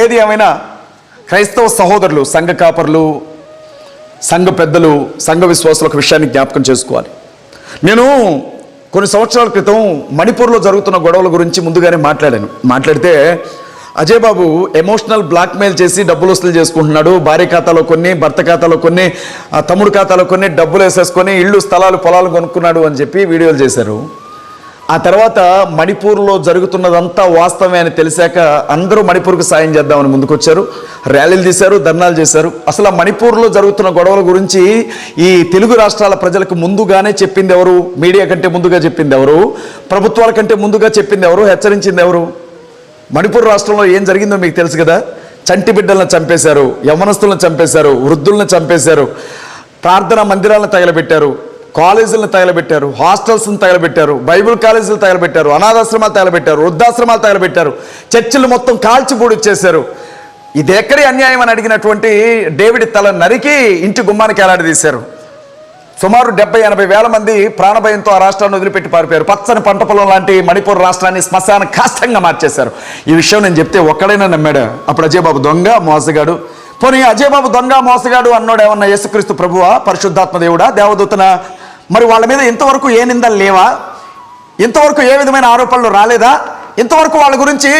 ఏది ఏమైనా క్రైస్తవ సహోదరులు సంఘ కాపర్లు సంఘ పెద్దలు సంఘ విశ్వాసులు ఒక విషయాన్ని జ్ఞాపకం చేసుకోవాలి. నేను కొన్ని సంవత్సరాల క్రితం మణిపూర్లో జరుగుతున్న గొడవల గురించి ముందుగానే మాట్లాడాను. మాట్లాడితే అజయ్ బాబు ఎమోషనల్ బ్లాక్మెయిల్ చేసి డబ్బులు వసూలు చేసుకుంటున్నాడు. భార్య ఖాతాలో కొన్ని భర్త ఖాతాలో కొన్ని తమ్ముడు ఖాతాలో కొన్ని డబ్బులు వేసేసుకొని ఇళ్ళు స్థలాలు పొలాలు కొనుక్కున్నాడు అని చెప్పి వీడియోలు చేశారు. ఆ తర్వాత మణిపూర్లో జరుగుతున్నదంతా వాస్తవమే అని తెలిసాక అందరూ మణిపూర్కు సాయం చేద్దామని ముందుకొచ్చారు. ర్యాలీలు తీశారు ధర్నాలు చేశారు. అసలు ఆ మణిపూర్లో జరుగుతున్న గొడవల గురించి ఈ తెలుగు రాష్ట్రాల ప్రజలకు ముందుగానే చెప్పింది ఎవరు? మీడియా కంటే ముందుగా చెప్పింది ఎవరు? ప్రభుత్వాల కంటే ముందుగా చెప్పింది ఎవరు? హెచ్చరించింది ఎవరు? మణిపూర్ రాష్ట్రంలో ఏం జరిగిందో మీకు తెలుసు కదా? చంటి బిడ్డలను చంపేశారు యవనస్తులను చంపేశారు వృద్ధులను చంపేశారు ప్రార్థనా మందిరాలను తగలబెట్టారు. కాలేజీలను తగలబెట్టారు హాస్టల్స్ని తగలబెట్టారు బైబిల్ కాలేజీలు తగలబెట్టారు అనాథాశ్రమాలు తగలబెట్టారు వృద్ధాశ్రమాలు తగలబెట్టారు చర్చిలు మొత్తం కాల్చి ఇది ఎక్కడి అన్యాయం అని అడిగినటువంటి డేవిడ్ తల నరికి ఇంటి గుమ్మానికి ఎలాడదీశారు సుమారు డెబ్బై ఎనభై వేల మంది ప్రాణభయంతో ఆ రాష్ట్రాన్ని వదిలిపెట్టి పారిపోయారు. పచ్చని పంట పొలం లాంటి మణిపూర్ రాష్ట్రాన్ని శ్మశాన కాష్టంగా మార్చేశారు. ఈ విషయం నేను చెప్తే ఒక్కడైనా నమ్మాడు? అప్పుడు అజయబాబు దొంగ మోసగాడు. పోనీ అజయబాబు దొంగ మోసగాడు అన్నాడు ఏమన్నా యేసుక్రీస్తు ప్రభువా? పరిశుద్ధాత్మ దేవుడా? దేవదూతన? మరి వాళ్ళ మీద ఇంతవరకు ఏ నిందలు లేవా? ఇంతవరకు ఏ విధమైన ఆరోపణలు రాలేదా? ఇంతవరకు వాళ్ళ గురించి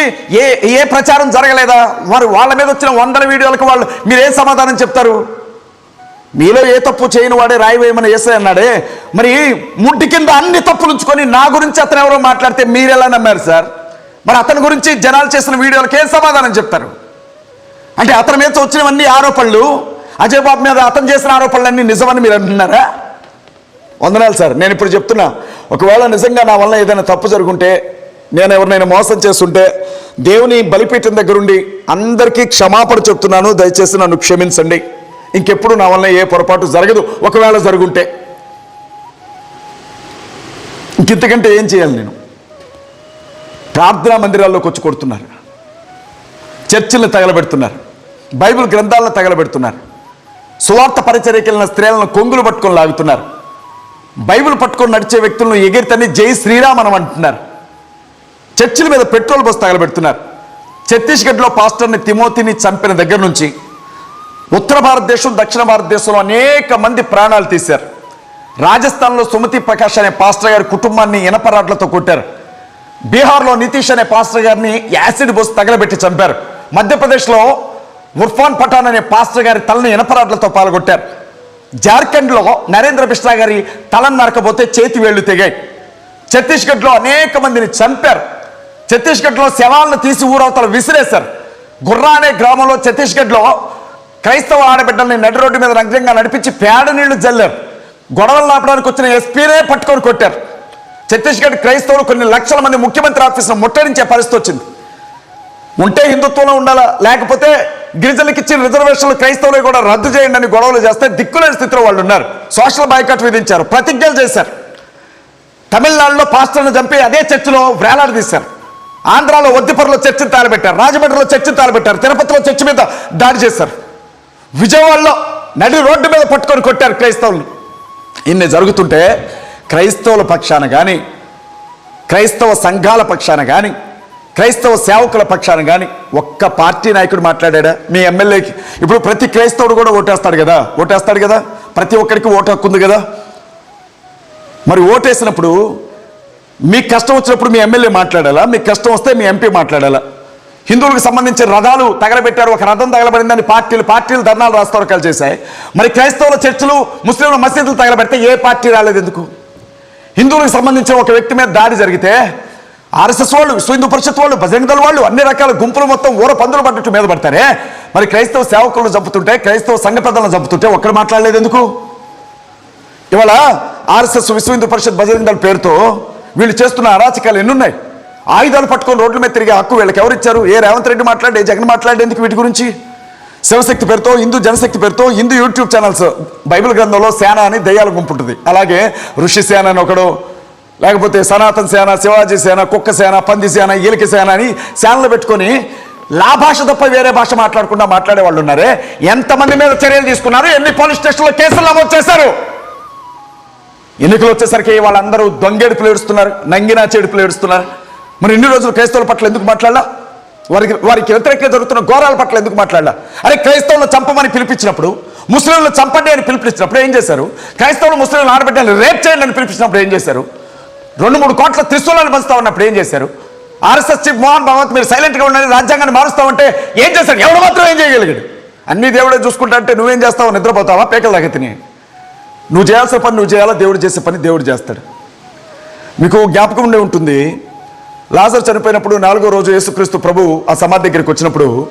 ఏ ఏ ప్రచారం జరగలేదా? మరి వాళ్ళ మీద వచ్చిన వందల వీడియోలకు వాళ్ళు మీరు ఏ సమాధానం చెప్తారు? మీలో ఏ తప్పు చేయని వాడే రాయి వేయమని అన్నాడే. మరి ముడ్డి కింద అన్ని తప్పులు ఉంచుకొని నా గురించి అతను ఎవరో మాట్లాడితే మీరు ఎలా నమ్మారు సార్? మరి అతని గురించి జనాలు చేసిన వీడియోలకు ఏం సమాధానం చెప్తారు? అంటే అతని మీద వచ్చినవన్నీ ఆరోపణలు అజయ్ బాబు మీద అతను చేసిన ఆరోపణలన్నీ నిజమని మీరు అంటున్నారా? వందనాలు సార్. నేను ఇప్పుడు చెప్తున్నా ఒకవేళ నిజంగా నా వల్ల ఏదైనా తప్పు జరుగుంటే నేను ఎవరినైనా మోసం చేస్తుంటే దేవుని బలిపీఠం దగ్గరుండి అందరికీ క్షమాపణ చెప్తున్నాను. దయచేసి నన్ను క్షమించండి. ఇంకెప్పుడు నా వల్ల ఏ పొరపాటు జరగదు. ఒకవేళ జరుగుంటే. ఇంకింతకంటే ఏం చేయాలి నేను? ప్రార్థనా మందిరాల్లోకి వచ్చి కొడుతున్నారు. చర్చిలను తగలబెడుతున్నారు. బైబిల్ గ్రంథాలను తగలబెడుతున్నారు. సువార్త పరిచర్యకి వెళ్ళిన స్త్రీలను కొంగులు పట్టుకొని లాగుతున్నారు. బైబిల్ పట్టుకొని నడిచే వ్యక్తులను ఎగిరితని జై శ్రీరామ్ అని అంటున్నారు. చర్చిల మీద పెట్రోల్ బస్ తగలబెడుతున్నారు. ఛత్తీస్గఢ్లో పాస్టర్ని తిమోతిని చంపిన దగ్గర నుంచి ఉత్తర భారతదేశం దక్షిణ భారతదేశంలో అనేక మంది ప్రాణాలు తీశారు. రాజస్థాన్లో సుమతి ప్రకాష్ అనే పాస్టర్ గారి కుటుంబాన్ని ఇనపరాడ్లతో కొట్టారు. బీహార్లో నితీష్ అనే పాస్టర్ గారిని యాసిడ్ బోస్ తగలబెట్టి చంపారు. మధ్యప్రదేశ్లో ఉర్ఫాన్ పఠాన్ అనే పాస్టర్ గారి తలని ఇనపరాట్లతో పాల్గొట్టారు. జార్ఖండ్లో నరేంద్ర మిశ్రా గారి తలం నరకపోతే చేతి వేళ్ళు తెగాయి ఛత్తీస్గఢ్లో అనేక మందిని చంపారు. ఛత్తీస్గఢ్లో శవాలను తీసి ఊరవతలు విసిరేశారు. గుర్రా అనే గ్రామంలో ఛత్తీస్గఢ్లో క్రైస్తవ ఆడబిడ్డల్ని నడి రోడ్డు మీద నగ్నంగా నడిపించి పేడ నీళ్ళు జల్లారు. గొడవలు నాపడానికి వచ్చిన ఎస్పీనే పట్టుకొని కొట్టారు. ఛత్తీస్గఢ్ క్రైస్తవులు కొన్ని లక్షల మంది ముఖ్యమంత్రి ఆఫీసును ముట్టడించే పరిస్థితి వచ్చింది. ఉంటే హిందుత్వంలో ఉండాలా? లేకపోతే గిరిజనులకు ఇచ్చిన రిజర్వేషన్లు క్రైస్తవులు కూడా రద్దు చేయండి అని గొడవలు చేస్తే దిక్కులేని స్థితిలో వాళ్ళు ఉన్నారు. సోషల్ బాయ్కట్ విధించారు ప్రతిజ్ఞలు చేశారు. తమిళనాడులో పాస్టర్ను చంపి అదే చర్చిలో వేలాడదీశారు ఆంధ్రాలో ఒద్దిపరలో చర్చిని తాళబెట్టారు రాజమండ్రిలో చర్చిని తాళబెట్టారు తిరుపతిలో చర్చి మీద దాడి చేశారు. విజయవాడలో నడి రోడ్డు మీద పట్టుకొని కొట్టారు క్రైస్తవులు ఇన్ని జరుగుతుంటే క్రైస్తవుల పక్షాన కానీ క్రైస్తవ సంఘాల పక్షాన కానీ క్రైస్తవ సేవకుల పక్షాన కానీ ఒక్క పార్టీ నాయకుడు మాట్లాడా? మీ ఎమ్మెల్యేకి. ఇప్పుడు ప్రతి క్రైస్తవుడు కూడా ఓటేస్తాడు కదా? ఓటేస్తాడు కదా? ప్రతి ఒక్కరికి ఓటు హక్కు ఉంది కదా? మరి ఓటేసినప్పుడు మీకు కష్టం వచ్చినప్పుడు మీ ఎమ్మెల్యే మాట్లాడాలా? మీకు కష్టం వస్తే మీ ఎంపీ మాట్లాడాలా? హిందువులకు సంబంధించిన రథాలు తగలబెట్టారు ఒక రథం తగలబడిందని పార్టీలు పార్టీలు ధర్నాలు రాస్తారోకాలు చేశాయి. మరి క్రైస్తవుల చర్చలు ముస్లింల మసీదులు తగలబెడితే ఏ పార్టీ రాలేదు ఎందుకు హిందువులకు సంబంధించిన ఒక వ్యక్తి మీద దాడి జరిగితే ఆర్ఎస్ఎస్ వాళ్ళు విశ్వ హిందూ పరిషత్ వాళ్ళు బజరంగ దళ వాళ్ళు అన్ని రకాల గుంపులు మొత్తం ఊర పందులు పడ్డట్టు మీద పడతారే? మరి క్రైస్తవ సేవకులను చంపుతుంటే క్రైస్తవ సంఘ పెద్దలను చంపుతుంటే ఒక్కరు మాట్లాడలేదు ఎందుకు? ఇవాళ ఆర్ఎస్ఎస్ విశ్వ హిందూ పరిషత్ బజరంగ దళ పేరుతో వీళ్ళు చేస్తున్న అరాచకాలు ఎన్నున్నాయి? ఆయుధాలు పట్టుకొని రోడ్ల మీద తిరిగే హక్కు వీళ్ళకి ఎవరు ఇచ్చారు ఏ రేవంత్ రెడ్డి మాట్లాడే జగన్ మాట్లాడేందుకు వీటి గురించి? శివశక్తి పేరుతో హిందూ జనశక్తి పేరుతో హిందూ యూట్యూబ్ ఛానల్స్ బైబిల్ గ్రంథంలో సేన అని దయ్యాల గుంపు ఉంటుంది. అలాగే ఋషి సేన అని ఒకడు లేకపోతే సనాతన సేన శివాజీ సేన కుక్క సేన పంది సేన ఈలిక సేన అని సేనలు పెట్టుకొని లా భాష తప్ప వేరే భాష మాట్లాడకుండా మాట్లాడే వాళ్ళు ఉన్నారే. ఎంతమంది మీద చర్యలు తీసుకున్నారు? ఎన్ని పోలీస్ స్టేషన్లో కేసులు నమోదు చేశారు? ఎన్నికలు వచ్చేసరికి వాళ్ళందరూ దొంగేడుపులు ఏడుస్తున్నారు నంగినా చెడుపులు ఏడుస్తున్నారు. మరి ఇన్ని రోజులు క్రైస్తవుల పట్ల ఎందుకు మాట్లాడలా? వారికి వారికి వ్యతిరేకంగా జరుగుతున్న ఘోరాల పట్ల ఎందుకు మాట్లాడలా? అరే క్రైస్తవులను చంపమని పిలిపించినప్పుడు ముస్లింలు చంపండి అని పిలిపించినప్పుడు ఏం చేశారు? క్రైస్తవులు ముస్లింలు ఆడబిడ్డలు రేప్ చేయండి అని పిలిపించినప్పుడు ఏం చేశారు? రెండు మూడు కోట్ల త్రిశూలాన్ని పంచుతా ఉన్నప్పుడు ఏం చేశారు? ఆర్ఎస్ఎస్ చీఫ్ మోహన్ భగవత్ మీరు సైలెంట్గా ఉండండి రాజ్యాంగాన్ని మారుస్తా ఉంటే ఏం చేశాడు? ఎవడు మాత్రం ఏం చేయగలిగాడు? అన్ని దేవుడే చూసుకుంటా అంటే నువ్వేం చేస్తావు నిద్రపోతావా? పేకల దాకా తిని. నువ్వు చేయాల్సిన పని నువ్వు చేయాలా? దేవుడు చేసే పని దేవుడు చేస్తాడు. మీకు జ్ఞాపకం ఉండే ఉంటుంది. లాజర్ చనిపోయినప్పుడు నాలుగో రోజు యేసుక్రీస్తు ప్రభు ఆ సమాధి దగ్గరికి వచ్చినప్పుడు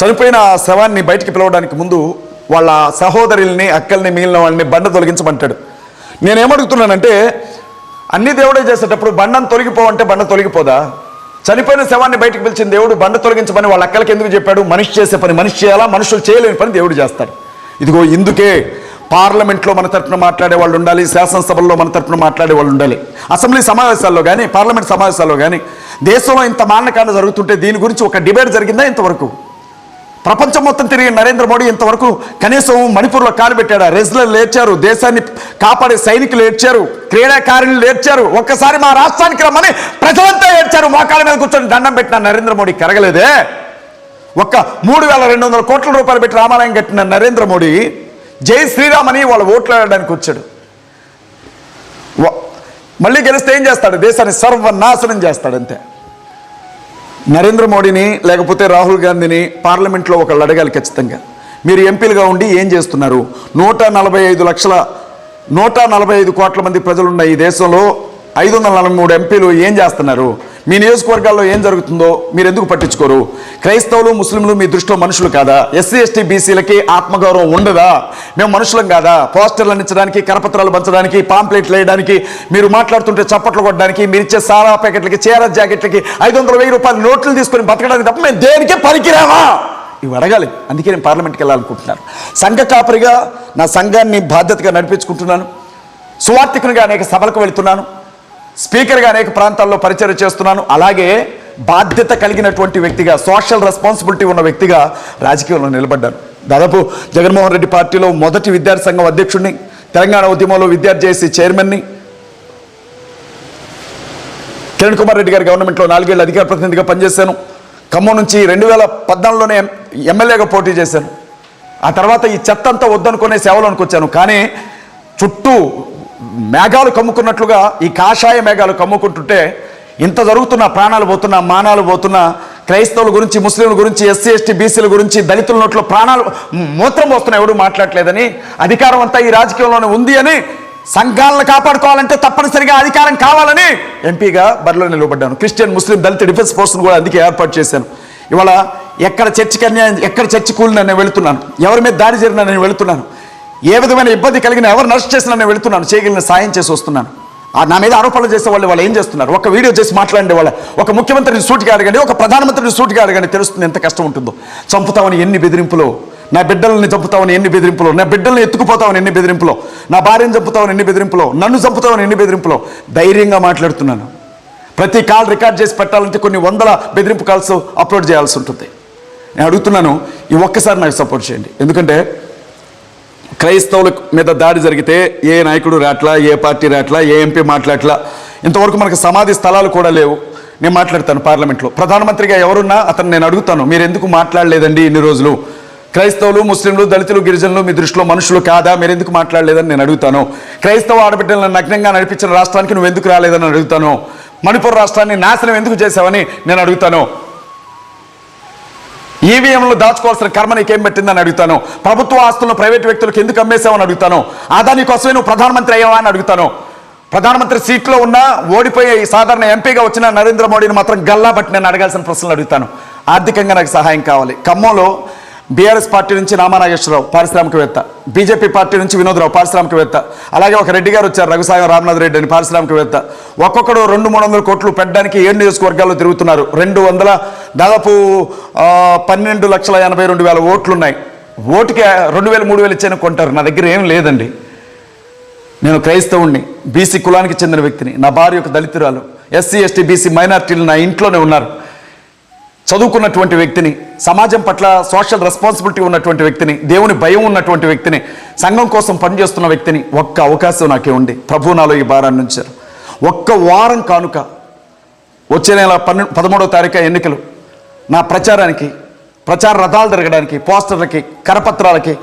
చనిపోయిన ఆ శవాన్ని బయటికి పిలవడానికి ముందు వాళ్ళ సహోదరుల్ని అక్కల్ని మిగిలిన వాళ్ళని బండ తొలగించమంటాడు. నేనేమడుగుతున్నానంటే అన్ని దేవుడే చేసేటప్పుడు బండను తొలగిపోవంటే బండ తొలగిపోదా? చనిపోయిన శవాన్ని బయటకు పిలిచిన దేవుడు బండ తొలగించమని వాళ్ళ అక్కలకి ఎందుకు చెప్పాడు? మనిషి చేసే పని మనిషి చేయాలా? మనుషులు చేయలేని పని దేవుడు చేస్తాడు. ఇదిగో ఇందుకే పార్లమెంట్లో మన తరపున మాట్లాడే వాళ్ళు ఉండాలి శాసనసభల్లో మన తరపున మాట్లాడే వాళ్ళు ఉండాలి. అసెంబ్లీ సమావేశాల్లో కానీ పార్లమెంట్ సమావేశాల్లో కానీ దేశంలో ఇంత మారణకాండ జరుగుతుంటే దీని గురించి ఒక డిబేట్ జరిగిందా ఇంతవరకు? ప్రపంచం మొత్తం తిరిగి నరేంద్ర మోడీ ఇంతవరకు కనీసం మణిపూర్లో కాలు పెట్టాడు? రెజ్లర్లు ఏడ్చారు దేశాన్ని కాపాడే సైనికులు ఏడ్చారు క్రీడాకారులు ఏడ్చారు. ఒక్కసారి మా రాష్ట్రానికి రమ్మని ప్రజలంతా ఏడ్చారు. మోకాళ్ళ మీద కూర్చొని దండం పెట్టిన నరేంద్ర మోడీ కరగలేదే? ఒక్క మూడు వేల రెండు వందల కోట్ల రూపాయలు పెట్టి రామాలయం కట్టిన నరేంద్ర మోడీ జై శ్రీరామ్ అని వాళ్ళ ఓట్లు ఆడడానికి వచ్చాడు. మళ్ళీ గెలిస్తే ఏం చేస్తాడు? దేశాన్ని సర్వనాశనం చేస్తాడు అంతే నరేంద్ర మోడీని లేకపోతే రాహుల్ గాంధీని పార్లమెంట్లో ఒకళ్ళు అడగాలి ఖచ్చితంగా. మీరు ఎంపీలుగా ఉండి ఏం చేస్తున్నారు? నూట నలభై ఐదు లక్షల నూట నలభై ఐదు కోట్ల మంది ప్రజలున్న ఈ దేశంలో ఐదు వందల నలభై మూడు ఎంపీలు ఏం చేస్తున్నారు? మీ నియోజకవర్గాల్లో ఏం జరుగుతుందో మీరు ఎందుకు పట్టించుకోరు? క్రైస్తవులు ముస్లింలు మీ దృష్టిలో మనుషులు కాదా? ఎస్సీ ఎస్టీ బీసీలకి ఆత్మగౌరవం ఉండదా? మేము మనుషులం కాదా? పోస్టర్లు అందించడానికి కరపత్రాలు పంచడానికి పాంప్లెట్లు వేయడానికి మీరు మాట్లాడుతుంటే చప్పట్లు కొట్టడానికి మీరు ఇచ్చే సారా ప్యాకెట్లకి చీర జాకెట్లకి ఐదు వందల వెయ్యి రూపాయలు నోట్లు తీసుకొని బతకడానికి తప్ప మేము దేనికే పనికిరామా ఇవి అడగాలి. అందుకే నేను పార్లమెంట్కి వెళ్ళాలనుకుంటున్నాను. సంఘ కాపరిగా నా సంఘాన్ని బాధ్యతగా నడిపించుకుంటున్నాను. సువార్థికునిగా అనేక సభలకు వెళ్తున్నాను. స్పీకర్గా అనేక ప్రాంతాల్లో పరిచయం చేస్తున్నాను. అలాగే బాధ్యత కలిగినటువంటి వ్యక్తిగా సోషల్ రెస్పాన్సిబిలిటీ ఉన్న వ్యక్తిగా రాజకీయంలో నిలబడ్డాను. దాదాపు జగన్మోహన్ రెడ్డి పార్టీలో మొదటి విద్యార్థి సంఘం అధ్యక్షుడిని తెలంగాణ ఉద్యమంలో విద్యార్థి చేసి చైర్మన్ని కిరణ్ కుమార్ రెడ్డి గారి గవర్నమెంట్లో నాలుగేళ్ళు అధికార ప్రతినిధిగా పనిచేశాను. ఖమ్మం నుంచి రెండు వేల పద్నాలుగులోనే ఎమ్మెల్యేగా పోటీ చేశాను. ఆ తర్వాత ఈ చెత్త అంతా వద్దనుకునే సేవలు అనుకొచ్చాను కానీ చుట్టూ మేఘాలు కమ్ముకున్నట్లుగా ఈ కాషాయ మేఘాలు కమ్ముకుంటుంటే ఇంత జరుగుతున్న ప్రాణాలు పోతున్నా మానాలు పోతున్నా క్రైస్తవుల గురించి ముస్లింల గురించి ఎస్సీ ఎస్టీ బీసీల గురించి దళితుల నోట్లో ప్రాణాలు మూత్రం పోస్తున్నా ఎవడు మాట్లాడలేదని అధికారం అంతా ఈ రాజకీయంలోనే ఉంది అని సంఘాలను కాపాడుకోవాలంటే తప్పనిసరిగా అధికారం కావాలని ఎంపీగా బరిలో నిలబడ్డాను. క్రిస్టియన్ ముస్లిం దళిత డిఫెన్స్ ఫోర్స్ను కూడా అందుకే ఏర్పాటు చేశాను. ఇవాళ ఎక్కడ చర్చికి అన్యాయం ఎక్కడ చర్చి కూలినా నేను వెళుతున్నాను. ఎవరి మీద దాడి జరిగినా నేను వెళుతున్నాను. ఏ విధమైన ఇబ్బంది కలిగిన ఎవరు నష్ట చేసినా నేను వెళుతున్నాను చేయగలిగిన సాయం చేసి వస్తున్నాను. ఆ నా మీద ఆరోపణలు చేసే వాళ్ళు వాళ్ళు ఏం చేస్తున్నారు? ఒక వీడియో చేసి మాట్లాడే వాళ్ళ ఒక ముఖ్యమంత్రిని సూటిగా అడగండి ఒక ప్రధానమంత్రిని సూటిగా అడగండి తెలుస్తుంది ఎంత కష్టం ఉంటుందో. చంపుతామని ఎన్ని బెదిరింపులో? నా బిడ్డల్ని చంపుతామని ఎన్ని బెదిరింపులు? నా బిడ్డల్ని ఎత్తుకుపోతామని ఎన్ని బెదిరింపులో? నా భార్యను చంపుతామని ఎన్ని బెదిరింపులో? నన్ను చంపుతామని ఎన్ని బెదిరింపులో? ధైర్యంగా మాట్లాడుతున్నాను. ప్రతి కాల్ రికార్డ్ చేసి పెట్టాలంటే కొన్ని వందల బెదిరింపు కాల్స్ అప్లోడ్ చేయాల్సి ఉంటుంది. నేను అడుగుతున్నాను ఈ ఒక్కసారి నాకు సపోర్ట్ చేయండి. ఎందుకంటే క్రైస్తవుల మీద దాడి జరిగితే ఏ నాయకుడు రాట్లా ఏ పార్టీ రాట్లా ఏ ఎంపీ మాట్లాడట్లా ఇంతవరకు మనకు సమాధి స్థలాలు కూడా లేవు. నేను మాట్లాడతాను పార్లమెంట్లో. ప్రధానమంత్రిగా ఎవరున్నా అతను నేను అడుగుతాను మీరు ఎందుకు మాట్లాడలేదండి ఇన్ని రోజులు? క్రైస్తవులు ముస్లింలు దళితులు గిరిజనులు మీ దృష్టిలో మనుషులు కాదా? మీరు ఎందుకు మాట్లాడలేదని నేను అడుగుతాను. క్రైస్తవ ఆడబిడ్డలను నగ్నంగా నడిపించిన రాష్ట్రానికి నువ్వు ఎందుకు రాలేదని అడుగుతాను. మణిపూర్ రాష్ట్రాన్ని నాశనం ఎందుకు చేశావని నేను అడుగుతాను. ఈవీఎంలు దాచుకోవాల్సిన కర్మ నీకేం పెట్టిందని అడుగుతాను. ప్రభుత్వ ఆస్తులను ప్రైవేట్ వ్యక్తులకు ఎందుకు అమ్మేసావని అడుగుతాను. ఆదాని కోసమే నువ్వు ప్రధానమంత్రి అయ్యావా అని అడుగుతాను. ప్రధానమంత్రి సీట్లో ఉన్న ఓడిపోయే సాధారణ ఎంపీగా వచ్చిన నరేంద్ర మోడీని మాత్రం గల్లా బట్టి నేను అడగాల్సిన ప్రశ్నలు అడుగుతాను. ఆర్థికంగా నాకు సహాయం కావాలి. ఖమ్మంలో బీఆర్ఎస్ పార్టీ నుంచి నామానాగేశ్వరరావు పారిశ్రామికవేత్త. బీజేపీ పార్టీ నుంచి వినోద్రావు పారిశ్రామికవేత్త. అలాగే ఒక రెడ్డి గారు వచ్చారు రఘుసాయం రామనాథ్ రెడ్డి అని పారిశ్రామికవేత్త. ఒక్కొక్కడు రెండు మూడు వందల కోట్లు పెట్టడానికి ఏడు నియోజకవర్గాల్లో తిరుగుతున్నారు. రెండు వందల దాదాపు పన్నెండు లక్షల ఎనభై రెండు వేల ఓట్లు ఉన్నాయి ఓటుకి రెండు వేలు మూడు వేలు ఇచ్చాను కొంటారు. నా దగ్గర ఏం లేదండి. నేను క్రైస్తవుణ్ణి బీసీ కులానికి చెందిన వ్యక్తిని. నా భార్య ఒక దళితురాలు. ఎస్సీ ఎస్టీ బీసీ మైనార్టీలు నా ఇంట్లోనే ఉన్నారు. చదువుకున్నటువంటి వ్యక్తిని సమాజం పట్ల సోషల్ రెస్పాన్సిబిలిటీ ఉన్నటువంటి వ్యక్తిని దేవుని భయం ఉన్నటువంటి వ్యక్తిని సంఘం కోసం పనిచేస్తున్న వ్యక్తిని ఒక్క అవకాశం నాకే ఉంది. ప్రభు నాలో ఈ భారాన్ని ఉంచారు. ఒక్క వారం కానుక వచ్చే నెల పన్నె పదమూడవ తారీఖు ఎన్నికలు. నా ప్రచారానికి ప్రచార రథాలు తిరగడానికి పోస్టర్లకి కరపత్రాలకి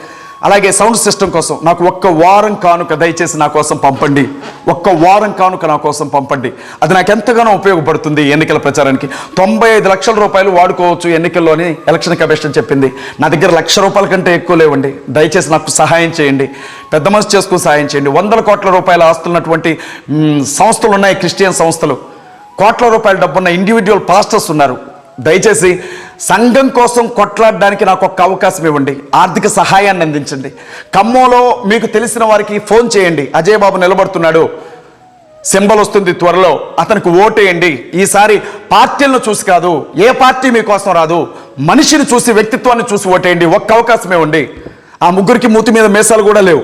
అలాగే సౌండ్ సిస్టమ్ కోసం నాకు ఒక్క వారం కానుక దయచేసి నా కోసం పంపండి. ఒక్క వారం కానుక నా కోసం పంపండి. అది నాకు ఎంతగానో ఉపయోగపడుతుంది ఎన్నికల ప్రచారానికి. తొంభై ఐదు లక్షల రూపాయలు వాడుకోవచ్చు ఎన్నికల్లోని ఎలక్షన్ కమిషన్ చెప్పింది. నా దగ్గర లక్ష రూపాయల కంటే ఎక్కువ లేవండి. దయచేసి నాకు సహాయం చేయండి. పెద్ద మనసు చేసుకుని సహాయం చేయండి. వందల కోట్ల రూపాయల ఆస్తున్నటువంటి సంస్థలు ఉన్నాయి క్రిస్టియన్ సంస్థలు. కోట్ల రూపాయల డబ్బున్న ఇండివిజువల్ పాస్టర్స్ ఉన్నారు. దయచేసి సంఘం కోసం కొట్లాడడానికి నాకు ఒక అవకాశం ఇవ్వండి. ఆర్థిక సహాయాన్ని అందించండి. ఖమ్మంలో మీకు తెలిసిన వారికి ఫోన్ చేయండి. అజయ్ బాబు నిలబడుతున్నాడు. సింబల్ వస్తుంది త్వరలో. అతనికి ఓటేయండి. ఈసారి పార్టీలను చూసి కాదు ఏ పార్టీ మీకోసం రాదు మనిషిని చూసి వ్యక్తిత్వాన్ని చూసి ఓటేయండి. ఒక్క అవకాశం ఇవ్వండి. ఆ ముగ్గురికి మూతి మీద మేసాలు కూడా లేవు.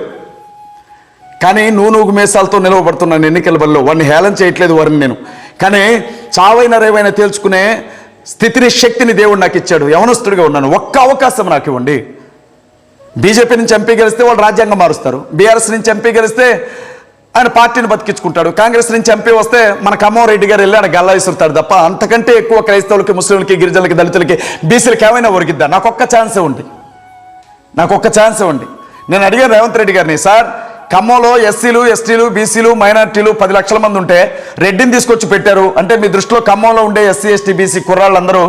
కానీ నూనూగు మేసాలతో నిలవబడుతున్నాను ఎన్నికల బల్లో వాడిని హేళన చేయట్లేదు వారిని నేను. కానీ చావైన రేవైనా తేల్చుకునే స్థితిని శక్తిని దేవుడు నాకు ఇచ్చాడు. యవనస్తుడిగా ఉన్నాను. ఒక్క అవకాశం నాకు ఇవ్వండి. బీజేపీ నుంచి ఎంపీ గెలిస్తే వాళ్ళు రాజ్యాంగం మారుస్తారు. బీఆర్ఎస్ నుంచి ఎంపీ గెలిస్తే ఆయన పార్టీని బతికించుకుంటాడు. కాంగ్రెస్ నుంచి ఎంపీ వస్తే మన కమ్మారెడ్డి గారు వెళ్ళి ఆయన గల్లా విసురుతాడు తప్ప అంతకంటే ఎక్కువ క్రైస్తవులకి ముస్లింలకి గిరిజనులకి దళితులకి బీసీలకి ఏమైనా ఒరిగిద్దా? నాకు ఒక్క ఛాన్సే ఉంది. నాకు ఒక్క ఛాన్సే ఉంది. నేను అడిగాను రేవంత్ రెడ్డి గారిని సార్ ఖమ్మంలో ఎస్సీలు ఎస్టీలు బీసీలు మైనార్టీలు పది లక్షల మంది ఉంటే రెడ్డిని తీసుకొచ్చి పెట్టారు. అంటే మీ దృష్టిలో ఖమ్మంలో ఉండే ఎస్సీ ఎస్టీ బీసీ కుర్రాళ్ళందరూ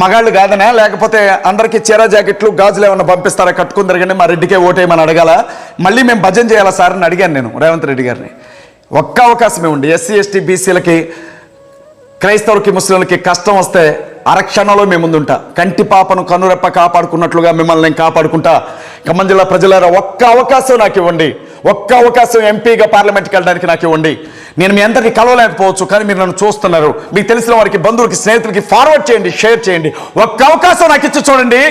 మగాళ్ళు కాదనా? లేకపోతే అందరికీ చీర జాకెట్లు గాజులు ఏమన్నా పంపిస్తారా? కట్టుకుని తిరగండి మా రెడ్డికే ఓటేయమని అడగాల? మళ్ళీ మేము భజన చేయాలా సార్? అని అడిగాను నేను రేవంత్ రెడ్డి గారిని. ఒక్క అవకాశం ఇవ్వండి ఎస్సీ ఎస్టీ బీసీలకి క్రైస్తవులకి ముస్లింలకి కష్టం వస్తే అరక్షణలో మేము ముందుంటా. కంటి పాపను కనురెప్ప కాపాడుకున్నట్లుగా మిమ్మల్ని నేను కాపాడుకుంటా. ఖమ్మం జిల్లా ప్రజలారా ఒక్క అవకాశం నాకు ఇవ్వండి. ఒక్క అవకాశం ఎంపీగా పార్లమెంట్కి వెళ్ళడానికి నాకు ఇవ్వండి. నేను మీ అందరికీ కలవలేకపోవచ్చు కానీ మీరు నన్ను చూస్తున్నారు. మీకు తెలిసిన వారికి బంధువులకి స్నేహితులకి ఫార్వర్డ్ చేయండి షేర్ చేయండి. ఒక్క అవకాశం నాకు ఇచ్చి చూడండి.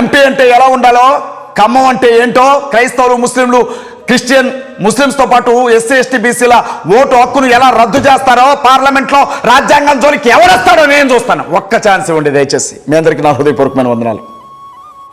ఎంపీ అంటే ఎలా ఉండాలో ఖమ్మం అంటే ఏంటో క్రైస్తవులు ముస్లింలు క్రిస్టియన్ ముస్లింస్తో పాటు ఎస్సీ ఎస్టీ బీసీల ఓటు హక్కును ఎలా రద్దు చేస్తారో పార్లమెంట్లో రాజ్యాంగం జోలికి ఎవరొస్తాడో నేను చూస్తాను. ఒక్క ఛాన్స్ ఇవ్వండి దయచేసి. మీ అందరికీ నా హృదయపూర్వకమైన వందనాలు.